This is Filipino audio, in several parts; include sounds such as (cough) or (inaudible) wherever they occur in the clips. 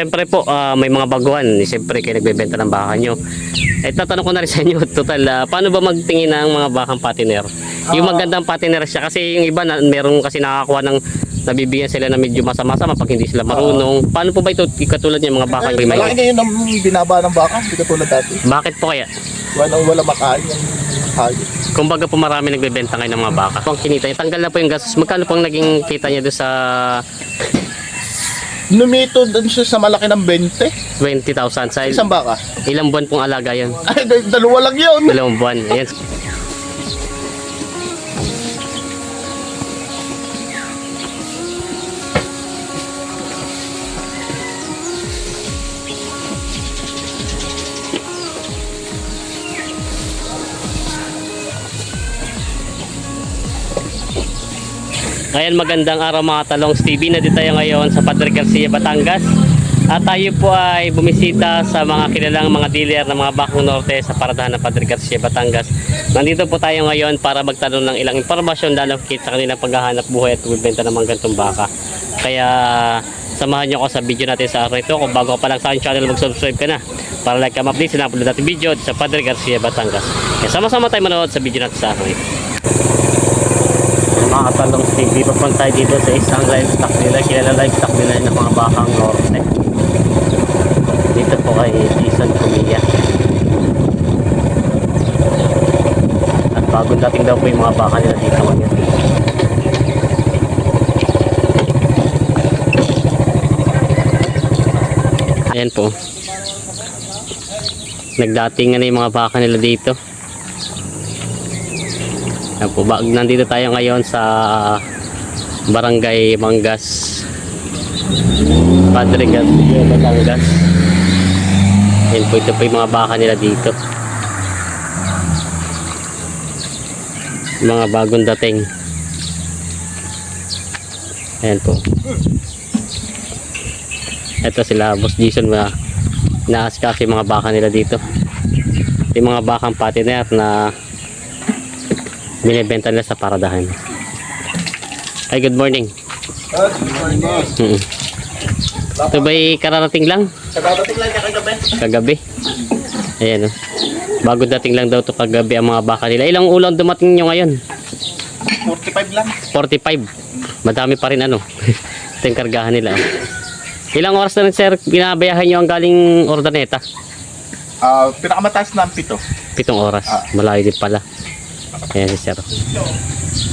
Siyempre po, ah, may mga baguhan. Siyempre kayo nagbebenta ng baka nyo. Eh, tatanong ko na rin sa inyo, (laughs) total, ah, paano ba magtingin ng mga bakang patiner? Yung Ah. magandang patiner siya, kasi yung iba, na, meron kasi nakakuha ng nabibigyan sila na medyo masama-sama pag hindi sila marunong. Paano po ba ito katulad niya mga baka may malaki ngayon ang binaba ng baka, hindi katulad dati. Bakit po kaya? Wala, wala makain yung hayop. Kumbaga po marami nagbebenta ngayon ng mga baka. Kung kinita niya, tanggal na po yung gastos. Magkano po ang naging kita niya doon sa Numito dun siya sa malaki ng 20. 20,000? Sa Isang baka. ilang buwan pong alaga yun? Ay, dal- dalawa lang yun. Dalawang buwan. Ayan. Ayan, magandang araw mga talongs TV. Nandito tayo ngayon sa Padre Garcia, Batangas. At tayo po ay bumisita sa mga kilalang mga dealer ng mga Bakong Norte sa paradahan ng Padre Garcia, Batangas. Nandito po tayo ngayon para magtanong ng ilang impormasyon lalo sa kanilang paghahanap buhay at pagbenta ng mga ganitong baka. Kaya samahan niyo ako sa video natin sa araw ito. Kung bago ka pa lang sa aking channel, mag-subscribe ka na para like ka ma-update sa natin video sa Padre Garcia, Batangas. Kaya sama-sama tayo manood sa video natin sa araw ito mga katalong TV papunta dito sa isang livestock nila. Kilala livestock nila ng mga bakang norte. Dito po kay Jason Pumilla at bagong dating daw po yung mga baka nila dito. Ngayon ayan po. Nagdating na yung mga baka nila dito Ayan po, nandito tayo ngayon sa Barangay Mangas. Padre Garcia, Batangas. Ayan po, ito po yung mga baka nila dito. Mga bagong dating. Ayan po. Ito sila, Boss Jason, na naaskas yung mga baka nila dito. Ito yung mga bakang patiner na binibenta nila sa paradahan. Ay, good morning. Mm. Ito ba'y kararating lang? Kagadating lang niya kagabi. Kagabi. Ayan o. Bago dating lang daw to kagabi ang mga baka nila. Ilang ulang dumating nyo ngayon? 45 lang. 45. Madami pa rin ano. (laughs) Ito yung kargahan nila. oh. Ilang oras na rin sir binabayahan nyo ang galing Ordaneta? Ah, pinakamataas na ang pito. Pitong oras. Ah. Malayo din pala. Ayan si sir.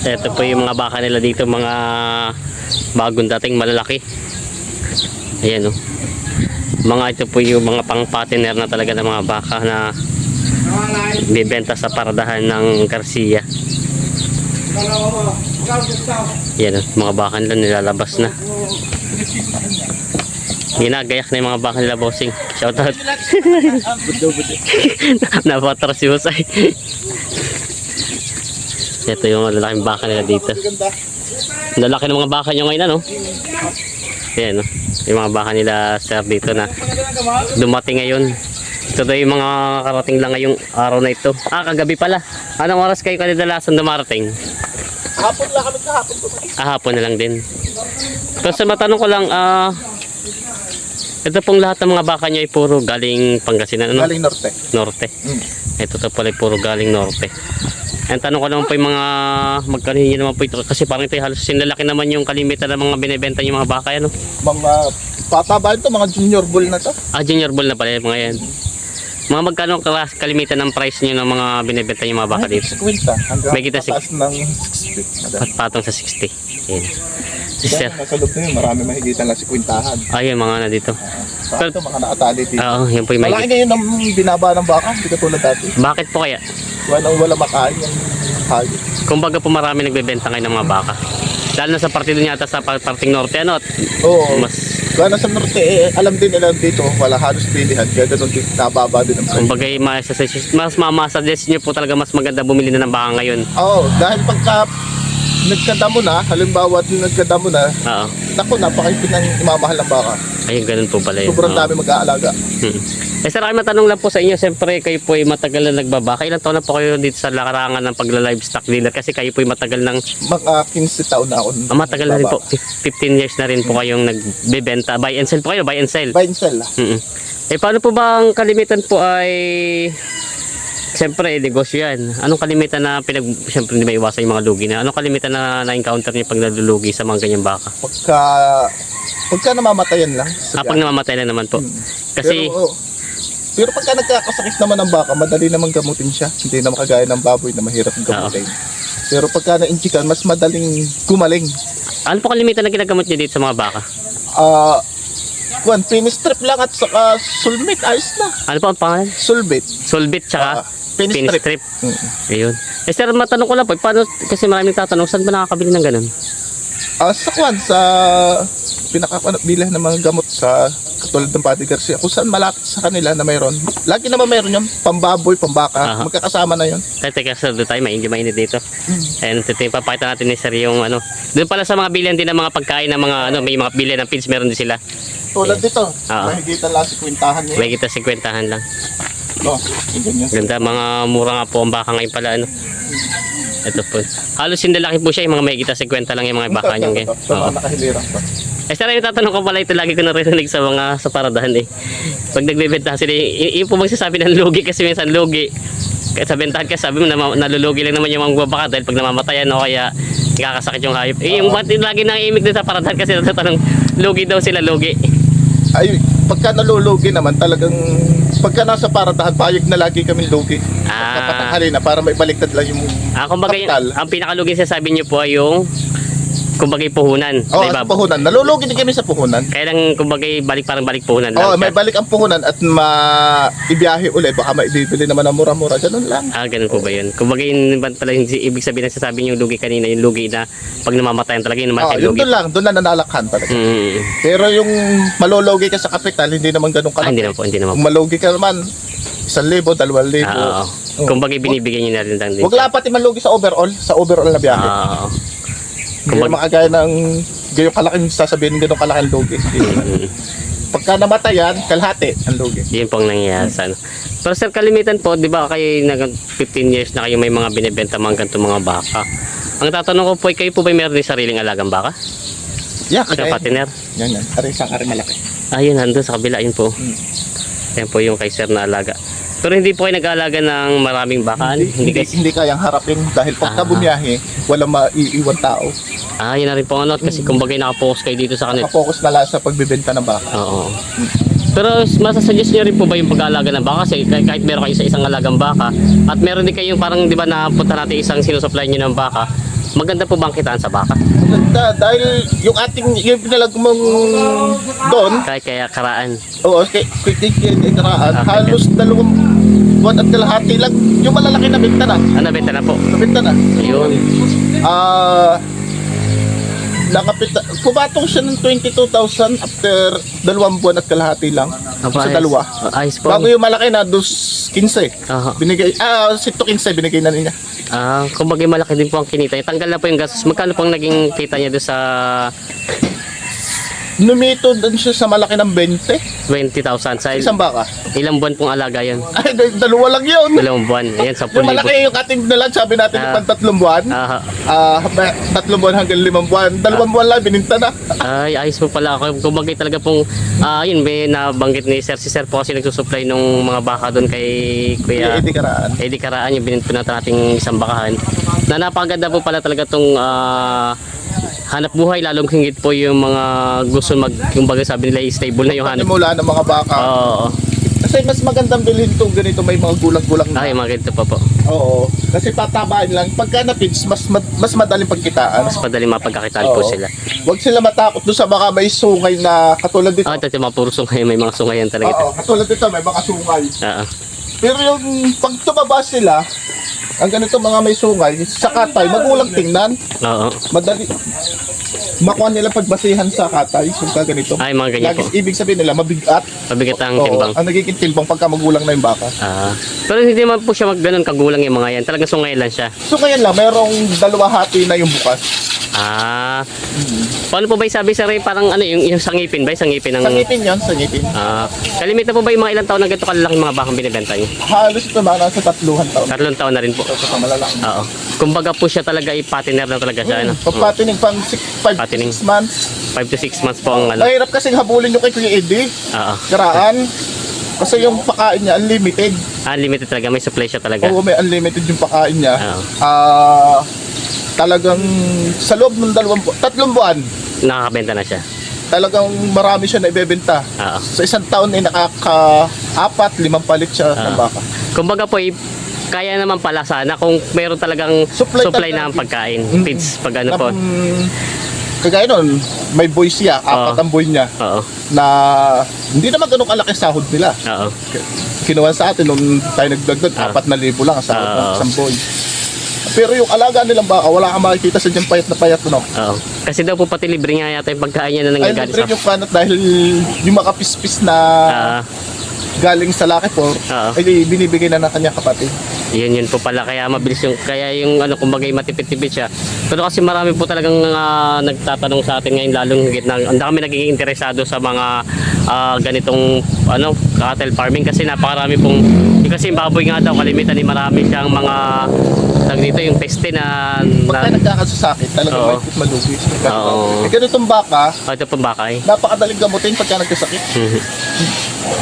Ito po yung mga baka nila dito, mga bagong dating malalaki. Ayan o. Mga ito po yung mga pang patiner na talaga ng mga baka na bibenta sa paradahan ng Garcia. Yan o, mga baka nila nilalabas na. Ginagayak na yung mga baka nila bossing. Shoutout. (laughs) Napatras si Husay. Ito yung lalaking baka nila dito. Lalaki ng mga baka nyo ngayon ano? Yan no? Yung mga baka nila sir dito na dumating ngayon. Ito daw yung mga karating lang ngayong araw na ito. Ah, kagabi pala. Anong oras kayo kadalasan dumarating? Hapon lang kami kahapon. Ah, hapon na lang din. Sa matanong ko lang, ah, ito pong lahat ng mga baka nyo ay puro galing Pangasinan, ano? Galing norte. Norte. Mm. Ito to pala ay puro galing Norte. Ang tanong ko naman po yung mga magkano yun naman po ito kasi parang ito halos sinlalaki naman yung kalimitan ng mga binibenta yung mga baka ano. Mga pataba ito, mga junior bull na to. Ah, junior bull na pala yung mga yan. Mga magkano kalas kalimitan ng price niyo ng mga binibenta yung mga baka dito? 50 hanggang May kita si- ng 60. Pat patong sa 60. Yan. Sister. Yan, nasa loob na yun, marami mahigitan lang si kwintahan. Ayun mga na dito. Sa ito, mga nakatali dito. Oo, yan po yung Malaki may... ngayon ang binaba ng baka, hindi katulad dati. Bakit po kaya? Wala, wala makain yung hayop. Kumbaga po marami nagbebenta ngayon ng mga baka. Lalo na sa partido niya ata sa par- parting norte ano, Oo. mas Kaya nasa norte, eh, alam din nila dito, wala halos bilihan. Kaya ganun din, nababa din ang presyo. kumbaga mas, mas mamasuggest niyo po talaga mas maganda bumili na ng baka ngayon. Oo, dahil pagka nagkadamo na, halimbawa yung nagkadamo na, Oo. naku, napakaipin ng imamahal ng baka. Ayun, ganun po pala yun. Sobrang Oo. dami mag-aalaga. Hmm. Eh sir, ay matanong lang po sa inyo, siyempre kayo po ay matagal na nagbabaka. Ilang taon na po kayo dito sa lakarangan ng pagla-livestock dealer? Kasi kayo po ay matagal ng, Mga 15 taon na ako. ah, matagal na rin po, 15 years na rin po kayong nagbebenta. Buy and sell po kayo, buy and sell. Buy and sell. ah. Mm Eh paano po ba ang kalimitan po ay Siyempre, eh, negosyo yan. Anong kalimitan na pinag... Siyempre, hindi may iwasan yung mga lugi na. Anong kalimitan na na-encounter niyo pag nalulugi sa mga ganyang baka? Pagka, pagka namamatayan lang. Ah, pag namamatay na naman po. Hmm. Kasi, Pero, oh, pero pagka nagkakasakit naman ng baka, madali naman gamutin siya. Hindi na makagaya ng baboy na mahirap gamutin. Pero pagka na-injikan, mas madaling gumaling. ano po kalimitan na ginagamot niyo dito sa mga baka? Ah, one, pinistrip lang at saka sulmate, ayos na. Ano po ang pangalan? Sulbate. Solbit tsaka Ah, pinistrip. pinistrip. Mm. Ayun. Eh sir, matanong ko lang po, paano, kasi maraming tatanong, saan ba nakakabili ng ganun? Ah, sa kwan, sa pinakabilan ng mga gamot sa katulad ng Padre Garcia, kung saan malapit sa kanila na mayroon. Lagi naman mayroon yung pambaboy, pambaka, Aha. magkakasama na yun. Teka, teka sir, doon tayo, mainit mainit dito. Hmm. Ayan, ito yung papakita natin ni sir yung ano. Doon pala sa mga bilihan din ng mga pagkain ng mga ano, may mga bilihan ng feeds, meron din sila. Tulad dito, Ah. mahigitan lang si kwintahan niya. May kita 50 lang. Oh, yung ganyan. Ganda, mga mura nga po ang baka ngayon pala ano. Ito po. Halos hindi laki po siya, yung mga may kita 50 lang yung mga baka niyong ganyan. Sa Oo. mga nakahilirang pa. Eh, sir, yung tatanong ko pala ito, lagi ko naririnig sa mga sa paradahan eh. Pag nagbebenta sila, y- yung po magsasabi ng lugi kasi minsan lugi. Kaya sa bentahan ka, sabi mo, na, nalulugi lang naman yung mga baka dahil pag namamatayan o kaya nakakasakit yung hayop. Eh, yung ba't lagi nang imig din sa paradahan kasi natatanong, lugi daw sila, lugi. Ay, pagka nalulugi naman, talagang pagka nasa paradahan, payag na lagi kami lugi. Ah. Pagka patanghali na, para may baliktad lang yung Ah, kumbaga, yung, ang pinakalugi sa sabi niyo po ay yung, kumbaga yung puhunan. Oh, Diba? sa puhunan. Nalulugi din kami sa puhunan. Kaya lang, kumbaga, balik parang balik puhunan lang. Oh, siya. may balik ang puhunan at ma-ibiyahe ulit. Baka maibibili naman ng mura-mura. Ganun lang. Ah, ganun po ba yun? Kumbaga yun ba pala hindi ibig sabihin na sasabi yung lugi kanina, yung lugi na pag namamatayan talaga yung Oh, namatay yun lugi. doon lang. Doon na nanalakhan talaga. Mm. Pero yung malulugi ka sa kapital, hindi naman ganun Ah, hindi kalaki. naman po, hindi naman po. Kung malugi ka naman, isang libo, dalawang libo. Ah, oo. Oh. Kumbaga binibigyan niyo na rin lang din. Huwag lapat malugi sa overall, sa overall na biyahe. Ah, oo. Hindi kumbaga- naman kagaya ng gayong kalaking sasabihin ganun lugi. Hindi naman. Mm. Pagka namatayan, kalahati ang lugi. Yun pong nangyayari sa ano. Pero sir, kalimitan po, di ba kayo nag 15 years na kayo may mga binibenta mga ganito mga baka. Ang tatanong ko po, kayo po ba meron din sariling alagang baka? Yeah, Sa kagaya. patiner? Yan yan. Ari isang ari malaki. Ah, yun, nandun sa kabila, yun po. Mm. Yan po yung kay sir na alaga. Pero hindi po kayo nag-aalaga ng maraming baka? Hindi, hindi, kayo- hindi kayang harapin dahil pagka Ah. bumiyahe, walang maiiwan tao. Ah, yun na rin po ano, kasi kumbaga nakapokus kayo dito sa kanila. Nakapokus na lang sa pagbibenta ng baka. Oo. Pero masasuggest nyo rin po ba yung pag-aalaga ng baka? Kasi kahit, kahit meron kayo sa isang alagang baka, at meron din kayong parang, di ba, napunta natin isang sinusupply nyo ng baka, maganda po bang kitaan sa baka? Maganda dahil yung ating yung pinalag mong doon, Kahit kaya karaan. oo, kay kay kay kay karaan, Ah, halos dalawang buwan at kalahati lang yung malalaki na benta na. Ah, nabenta na po. Nabenta na. Ayun. Ah nakapit pumatong siya ng 22,000 after dalawang buwan at kalahati lang sa ayos. dalawa. Ah, Ayos po. Bago yung malaki na dos 15. Aha. Binigay ah si 15 binigay na niya. Ah, kumbaga malaki din po ang kinita. niya. Tanggal na po yung gastos. Magkano po ang naging kita niya doon sa Numito din siya sa malaki ng 20. 20,000? Sa Isang baka. ilang buwan pong alaga yan? Ay, dal- dalawa lang yun. Dalawang buwan. Ayan, 10,000. Yung malaki yung ating dalan, sabi natin Ah. yung tatlong buwan. Ah, Ah, ba- tatlong buwan hanggang limang buwan. Dalawang buwan lang, bininta na. Ay, ayos po pala ako. Kumbaga talaga pong, ah, yun, may nabanggit ni Sir. Si Sir po kasi nagsusupply nung mga baka doon kay Kuya Eddie Karaan. Eddie Karaan, yung binint po natin ating isang bakahan. Na napakaganda po pala talaga tong ah, hanap buhay, lalong hingit po yung mga gusto mag, kumbaga sabi nila, stable na yung hanap. Mula ng mga baka. Oo. Kasi mas magandang bilhin itong ganito, may mga gulang-gulang na. Ay, mga ganito pa po. Oo. Kasi tatabain lang. Pagka na-feeds, mas, mad- mas madaling pagkitaan. Mas madaling mapagkakitaan po Oo. sila. Huwag sila matakot doon sa baka may sungay na katulad dito. Ah, yung mga puro sungay, may mga sungayan talaga. ito. Oo, katulad dito, may mga sungay. Oo. Pero yung pag tumaba sila, ang ganito mga may sungay, sa katay, magulang tingnan. Oo. Madali. Makuha nila pagbasihan sa katay, kung ka ganito. Ay, mga ganyan Lagi, po. ibig sabihin nila, mabigat. Mabigat ang timbang. ang nagiging timbang pagka magulang na yung baka. Ah. pero hindi naman po siya mag ganun kagulang yung mga yan. Talagang sungay lang siya. So kaya lang, mayroong dalawa hati na yung bukas. Ah. Paano po ba yung sabi sa Ray? Parang ano, yung, yung sangipin ba? Sangipin ng... Sangipin yan, sangipin. Ah. kalimitan po ba yung mga ilang taon na ganito kalalaking mga bakang binibenta niyo? Halos ito mga nasa tatluhan taon. Tatlong taon na rin po. Ito sa malalaki. Oo. Kumbaga po siya talaga i-patiner na talaga siya. Ano? Pagpatining pang 5 Patining. months. 5 to 6 months po ang ano. Mahirap kasing habulin yung kay Kuya Eddie. Oo. Karaan. Kasi yung pakain niya, unlimited. Unlimited talaga. May supply siya talaga. Oo, may unlimited yung pakain niya. Oo. Ah, talagang sa loob ng dalawang bu- tatlong buwan, Nakakabenta na siya. talagang marami siya na ibebenta. Oo. Sa isang taon ay nakaka-apat, limang palit siya ng Ah. baka. Kumbaga po, kaya naman pala sana kung meron talagang Supply supply, talaga. ng pagkain. Mm. Feeds, pag ano po. mm, kagaya nun, may boy siya, apat ang boy niya, Oo. na hindi naman ganun kalaki sahod nila. Oo. Kinuha sa atin nung tayo nagdagdag, Ah. apat na libo lang ang sahod ng Ah. isang boy. Pero yung alaga nilang baka, wala kang makikita sa dyan payat na payat, no? Oo. Kasi daw po pati libre nga yata yung pagkain niya na Ay, nangyayari libre sa... yung kanat dahil yung makapispis na Ah, galing sa laki po, Oo. ay binibigay na ng kanyang kapatid. yun yun po pala kaya mabilis yung kaya yung ano kumbaga yung matipid-tipid siya. Pero kasi marami po talagang ah, nagtatanong sa atin ngayon lalong higit na ang dami nagiging interesado sa mga ah, ganitong ano cattle farming kasi napakarami pong yung kasi yung baboy nga daw kalimitan ni marami siyang mga tag dito yung peste na, Pagka na nagkakasasakit, talagang Oo. may malugi. Oo. Eh, ganitong baka, oh, ito pong bakay. napakadaling gamutin pagka nagkasakit. Mhm.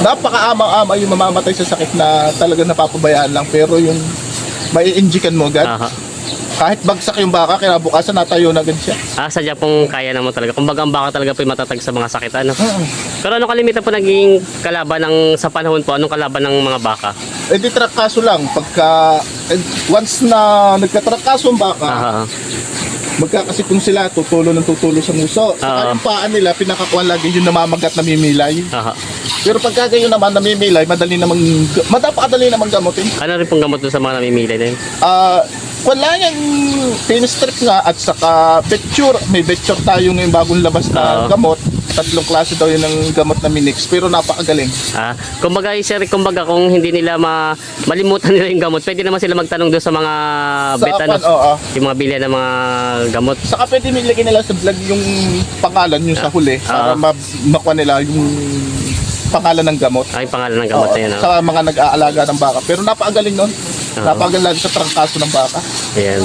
Napakaamang-ama yung mamamatay sa sakit na talagang napapabayaan lang. Pero yung mai-injikan mo agad, Aha. kahit bagsak yung baka, kinabukasan natayo na agad siya. Ah, sadya pong kaya naman talaga. Kumbaga ang baka talaga po yung matatag sa mga sakit ano. Pero ano kalimitan po naging kalaban ng sa panahon po? Anong kalaban ng mga baka? Eh di trakaso lang. Pagka, eh, once na nagkatrakaso ang baka, Aha. magkakasipong sila, tutulo ng tutulo sa muso. Saka Oo. yung paan nila, pinakakuan lagi yung namamagat na mimilay. Aha. Pero pagka gayon naman namimilay, madali namang, madapakadali namang gamutin. Ano rin pong gamot doon sa mga namimili din? Ah, wala yung pinistrip nga at saka picture. May picture tayo ngayong bagong labas na Oo. gamot. Tatlong klase daw yun ng gamot na minix. Pero napakagaling. Ah, kumbaga sir, kumbaga kung hindi nila ma malimutan nila yung gamot, pwede naman sila magtanong doon sa mga Sa bet ano, apan, oo. yung mga bilihan ng mga gamot. Saka pwede nilagay nila sa vlog yung pangalan yung sa huli para Oo. ma- makuha nila yung pangalan ng gamot. Ay, pangalan ng gamot Oo, na yun. ah. Sa mga nag-aalaga ng baka. Pero napakagaling nun. Napakagaling lagi sa trangkaso ng baka. Ayan.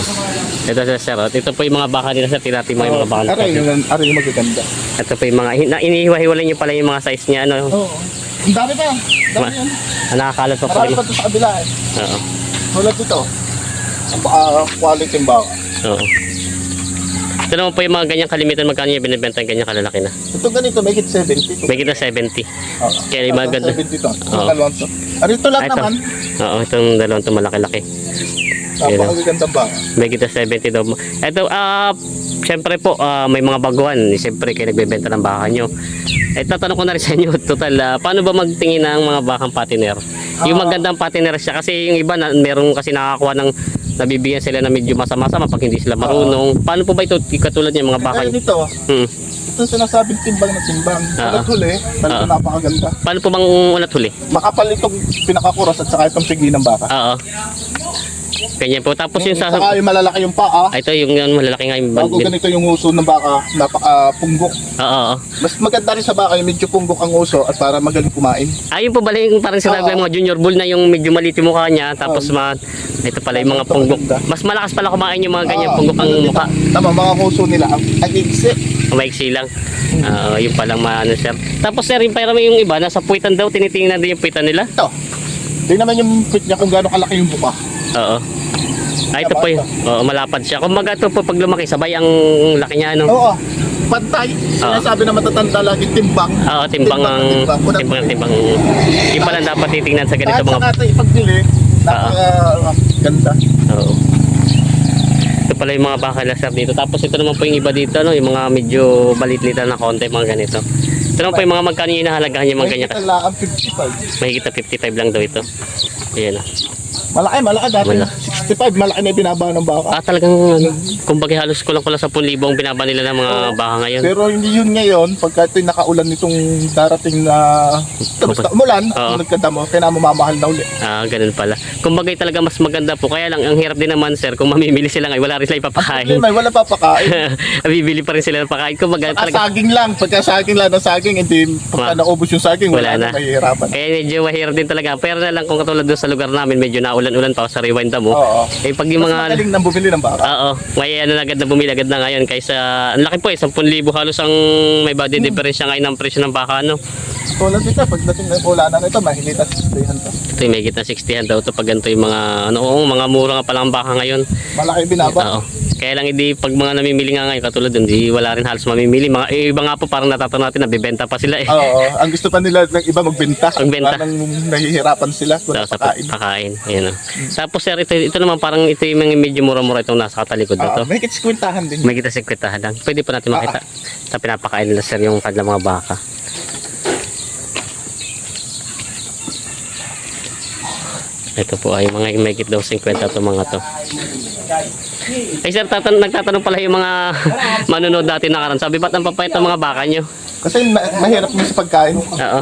Ito sir, sir. oh. Ito po yung mga baka nila sa tinati mo yung mga baka. Aray, nila. yung, aray yung magaganda. Ito po yung mga, na, inihiwa-hiwalay niyo pala yung mga size niya. Ano, Oo. Ang dami pa. Ang dami Ma- yan. nakakalat pa po. Marami pa ito sa kabila eh. Oo. Tulad dito. Napaka-quality yung baka. Oo. Ito naman po yung mga ganyang kalimitan magkano yung binibenta yung ganyang kalalaki na. Ito ganito, may hit 70. May kita 70. Oo. Kaya yung mga ganda. 70 to. Oo. Ang dalawang to. Ano ito lang Ah, ito. naman. Oo, itong dalawang ito malaki-laki. Napakagandang baka. May kita 70 daw. Ito, ah, syempre po, ah, may mga baguhan. Syempre, kayo nagbebenta ng baka nyo. Eh, tatanong ko na rin sa inyo, (laughs) total, ah, paano ba magtingin ng mga bakang patiner? Yung Ah. magandang patiner siya, kasi yung iba, na, meron kasi nakakuha ng nabibigyan sila na medyo masama-sama pag hindi sila marunong. Paano po ba ito, katulad niya mga baka nyo? nito, Hmm. ito sinasabing timbang na timbang. Ah. Tulad huli, talaga Ah. napakaganda. Paano po bang ulat huli? Makapal itong pinakakuros at saka itong pigi ng baka. Oo. Ganyan po. Tapos yung sa... Saka yung malalaki yung paa. Ah, ito yung, yung malalaki nga yung... Bago ganito yung uso ng baka, napaka-punggok. Oo, oo. Mas maganda rin sa baka yung medyo punggok ang uso at para magaling kumain. Ayun po pala yung parang sinabi ng mga junior bull na yung medyo maliit yung mukha niya tapos ma ito pala yung mga punggok. Mas malakas pala kumain yung mga ganyan Ah, punggok ang mukha. Tama, mga uso nila. Ang, ang igsi. Maiksi lang. Ah, yung palang maano sir. Tapos sir, yung parang yung iba nasa puwitan daw tinitingnan din yung puwitan nila. Ito. Tingnan naman yung fit niya kung gaano kalaki yung buka. Oo. Ay, ito po yung, oo, malapad siya. Kumbaga ito po pag lumaki, sabay ang laki niya, ano? Oo. Pantay. Sinasabi na matatanda lagi timbang. Oo, timbang ang, Timbang, timbang. timbang, timbang. Yung pala dapat titingnan sa ganito Kahit mga, sa natin ipagbili, napaka-ganda. oo. Ito pala yung mga baka na sir dito. Tapos ito naman po yung iba dito, no? yung mga medyo balit-litan na konti, mga ganito. Ito naman po yung mga magkano yung inahalagahan yung mga May ganyan. kita lang ang 55. Mahigit na 55 lang daw ito. Ayan ah. Malaki, malaki. Dati Wala. 45, malaki na binaba ng baka. Ah, talagang, ano, kumbaga halos kulang-kulang 10,000 ang binaba nila ng mga baka ngayon. Pero hindi yun ngayon, pagka ito'y nakaulan nitong darating na tapos na umulan, Oo. nagkadamo, kaya na mamamahal na uli. Ah, ganun pala. Kumbaga talaga mas maganda po. Kaya lang, ang hirap din naman, sir, kung mamimili sila ngayon, wala rin sila Ang ipapakain. problema, ay wala papakain. (laughs) Bibili pa rin sila ng pakain. Kumbaga Ah, talaga, saging lang, pagka saging lang ng saging, hindi pagka Ah. naubos yung saging, Wala wala, na. na, mahihirapan. kaya medyo mahirap din talaga. Pero na lang kung katulad doon sa lugar namin, medyo naulan-ulan pa sa rewind mo. Oo. Eh pag yung Mas mga... magaling nang bumili ng baka. Oo, may ano agad na bumili agad na ngayon kaysa ang laki po eh 10,000 halos ang may body difference ngayon ng presyo ng baka ano. Tulad dito, pagdating ng ulanan ito, mahilitas sa to. Ito yung may kita 60 daw to pag ganito yung mga ano oo, mga mura nga pala ang baka ngayon. Malaki binaba. Oo. Kaya lang hindi pag mga namimili nga ngayon katulad doon, di wala rin halos mamimili. Mga eh, iba nga po parang natatanaw natin nabebenta pa sila eh. Oo, ang gusto pa nila ng iba magbenta. Magbenta. Parang nahihirapan sila kung Sa, sa pakain. pakain. Ayan o. Tapos sir, ito, ito naman parang ito yung mga medyo mura-mura itong nasa katalikod na Ah, to. may kitskwintahan din. May kita sekwentahan lang. Pwede po natin makita. Sa pinapakain nila sir yung kanilang mga baka. Ito po ay mga may daw 50 to mga to. Ay sir, tatan nagtatanong pala yung mga (laughs) manonood natin nakaraan. Sabi ba't ang papayat ng mga baka nyo? Kasi ma- mahirap mo sa pagkain. Oo.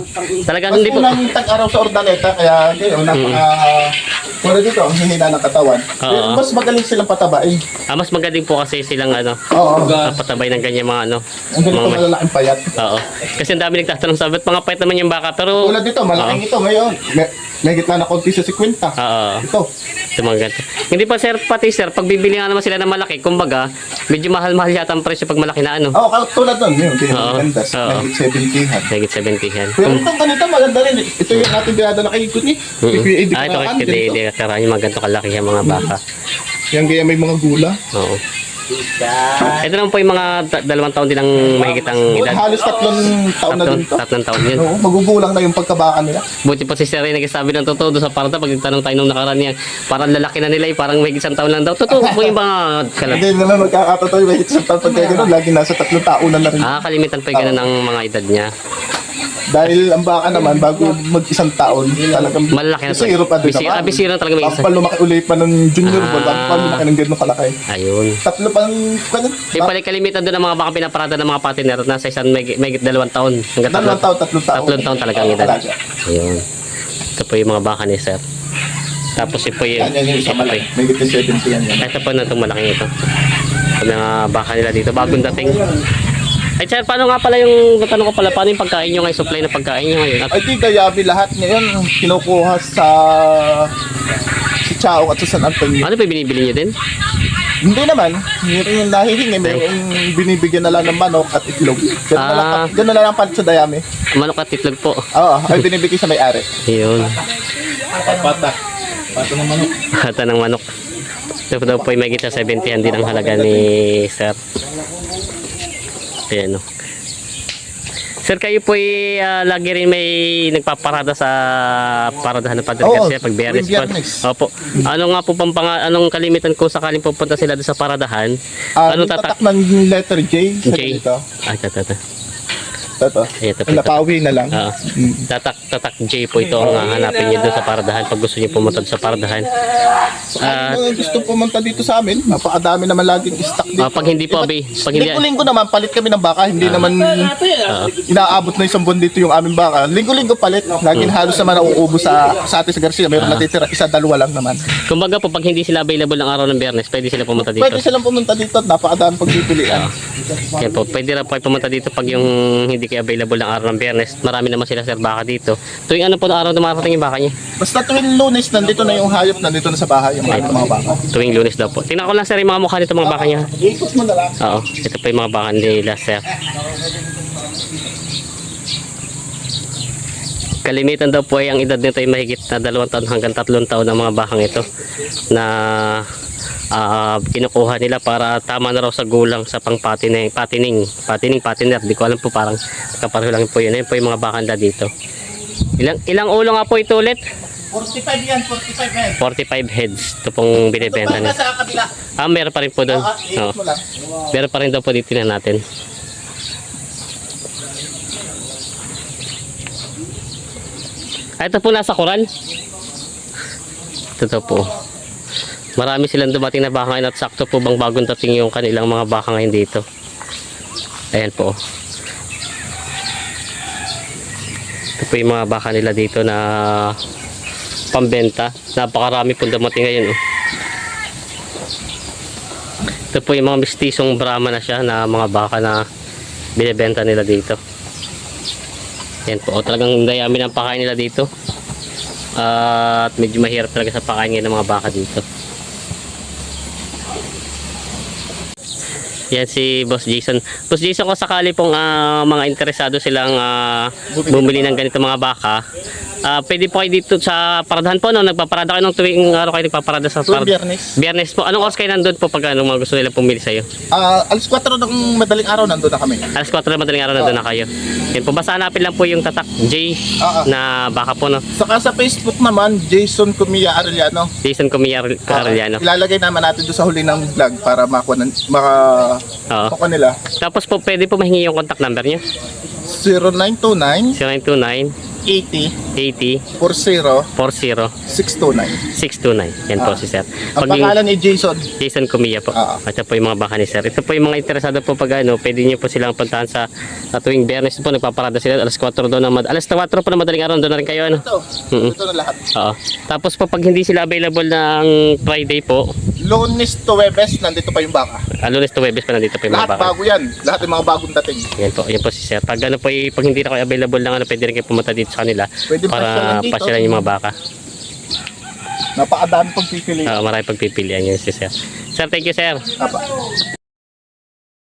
Talagang Mas hindi po. unang tag-araw sa Ordaleta, kaya ngayon, napaka... Puro dito, ang hihina ng katawan. Pero Oo. mas magaling silang patabain. Ah, mas magaling po kasi silang ano, Oo. patabay ng ganyan mga ano. Ang ganito Mga malalaking payat. Oo. Kasi ang dami nagtatanong sa ba't mga payat naman yung baka pero Tulad dito, malaking ito ngayon. May, may gitna na konti sa 50. Oo. Ito. Ito mga ganito. Hindi pa sir, pati sir, pag bibili nga naman sila ng malaki, kumbaga, medyo mahal-mahal yata ang presyo pag malaki na ano. Oo, oh, tulad nun. Yun, yun, Oo. ganda. Oo. May 70 Higit 70 yan. Pero itong ganito, maganda rin. Ito yung ating binadala kay Ikot eh. Mm-mm. Ah, ito kasi hindi, hindi karaan yung mga ganito kalaki yung mga baka. Yan kaya may mga gula. Oo. Ito naman po yung mga da- dalawang taon din ang mahigit ang edad. Halos tatlong taon na Tatlong, din to. tatlong taon yun. Oo, magugulang na yung pagkabaka nila. Buti pa si Sir ay nagsasabi ng totoo doon sa parta pag nagtanong tayo nung nakaraan niya. Parang lalaki na nila eh, parang may isang taon lang daw. Totoo po yung mga kalat. Hindi naman magkakatotoo yung isang taon pagka gano'n. Lagi nasa tatlong taon na rin. Ah, kalimitan pa yung ganun ng mga edad niya. Dahil ang baka naman, bago mag-isang taon, talagang Malaki na to. bisiro pa din naman. ah, bisiro na talaga may isa. Bago pa lumaki ulit pa ng junior Ah. ball, bago pa lumaki ng gano'n kalaki. Ayun. Tatlo pang, ganun, Yung pala kalimitan doon ng mga baka pinaparada ng mga partner nasa isang may, may dalawang taon. Hanggang dalawang tatlong, taon, tatlong taon. tatlong taon talaga ang Oo, edad. talaga. Ayun. Ito po yung mga baka ni Sir. Tapos ito po yung, Yan, yan yung isa ito po malaki. yung- May gitna 70 yan yan. ito po na itong malaking ito. Yung mga baka nila dito, bagong dating. Ay, Sir, paano nga pala yung, tanong ko pala, paano yung pagkain nyo ngayon, supply na pagkain nyo ngayon? At, Ay, di Dayabi lahat ngayon kinukuha sa si Chao at sa San Antonio. ano pa yung binibili nyo din? Hindi naman, yung nahihingi. Mayroong binibigyan na lang ng manok at itlog. Ganun na lang, Ah. ganun na lang palit sa Dayami. Manok at titlog po. Oo, ay binibigay sa may-ari. Ayun. Pata. Pata ng manok. Hata ng manok. Ito daw po ay may kita 70 din ang halaga ni Sir. Ayan o. Sir, kayo po ay ah, lagi rin may nagpaparada sa paradahan ng Padre Garcia pag biyernes po. Opo. Ano nga po pang anong kalimitan kung sakaling pupunta sila doon sa paradahan? Ah, ano tatak? tatak ng letter J sa J. ganito. Ay, tata, tata. Ito. Ito po. Napawi na lang. Ah, Mm. tatak, tatak J po ito ang ah, hanapin niyo doon sa paradahan pag gusto niyo pumunta sa paradahan. Ah, Ano mga gusto pumunta dito sa amin? Napakadami naman laging stock dito. Ah, pag hindi po, abi, pag hindi- Linggo-linggo naman, palit kami ng baka. Hindi naman ah, inaabot na isang buwan dito yung aming baka. Linggo-linggo palit. Laging halos naman nauubos sa, sa atin sa Garcia. Mayroon natitira. Isa, dalawa lang naman. Kumbaga po, pag hindi sila available ng araw ng biyernes, pwede sila pumunta dito. Pwede silang pumunta dito at napakadami pagpipilian. Kaya po, pwede na po kayo pumunta dito pag yung hindi kayo available ng araw ng biyernes. Marami naman sila sir baka dito. Tuwing ano po na araw na marating yung baka niya? Basta tuwing lunes, nandito na yung hayop, nandito na sa bahay yung mga, mga baka. Tuwing lunes daw po. Tingnan ko lang sir yung mga mukha nito mga baka niya. Ikot mo na lang. Oo, ito po yung mga baka nila sir. Kalimitan daw po ay ang edad nito ay mahigit na dalawang taon hanggang tatlong taon ang mga bakang ito na ah, kinukuha nila para tama na raw sa gulang sa pang patining, patining, patiner. Di ko alam po parang kapareho lang po yun. Ayun po yung mga baka nila dito. Ilang, ilang ulo nga po ito ulit? 45 yan, 45 yan. 45 heads. Ito pong binibenta Ito nila. sa kabila. Ah, meron pa rin po doon. Ah, ikot mo lang. Meron pa rin daw po dito na natin. Ah, ito po nasa koral. Ito po. Marami silang dumating na baka at sakto po bang bagong dating yung kanilang mga baka ngayon dito. Ayan po. Ito po yung mga baka nila dito na pambenta. Napakarami po dumating ngayon. Oh. Ito po yung mga mistisong Brahma na siya na mga baka na binibenta nila dito. Yan po. O, talagang dayami ng pakain nila dito. at medyo mahirap talaga sa pakain ng mga baka dito. Yan si Boss Jason. Boss Jason, kung sakali pong ah, mga interesado silang ah, bumili ng ganito mga baka, ah, pwede po kayo dito sa paradahan po, no? Nagpaparada kayo ng tuwing araw kayo nagpaparada sa Tuwing paradahan. biyernes. Biyernes po. Anong oras kayo nandun po pag ano, mga gusto nila pumili sa'yo? Ah, alas 4 ng madaling araw nandun na kami. Alas 4 na madaling araw nandun na kayo. Yan po. Basta hanapin lang po yung tatak J Ah, ah. na baka po, no? Saka sa Facebook naman, Jason Cumia Arellano. Jason Ah, Arellano. ilalagay naman natin doon sa huli ng vlog para makuha ng, maka, Oo. makuha nila. Tapos po, pwede po mahingi yung contact number niyo. 0929 0929 80 80 40 40 629. 629. Yan po Ah. si Sir. Ang Pag pangalan ni Jason. Jason Comilla po. Ah. At ito po yung mga baka ni Sir. Ito po yung mga interesado po pag ano, pwede niyo po silang puntahan sa, sa tuwing Biyernes po nagpaparada sila alas 4 doon na mad- alas 4 po na madaling araw doon na rin kayo ano. Ito, Mm-mm. ito na lahat. Oo. Tapos po pag hindi sila available ng Friday po, Lunes to Webes, nandito pa yung baka. ah, Lunes to Webes pa nandito po yung mga Lahat baka. bago yan. Lahat yung mga bagong dating. Yan po, yan po si Sir. Pag ano po, y- pag hindi na kayo available ng ano, pwede rin kayo pumunta dito sa kanila Pwede para pasyalan dito. pasyalan yung mga baka. Napakadami pang pipili. Uh, marami pagpipilian yun si Sir. Sir, thank you Sir. Apa.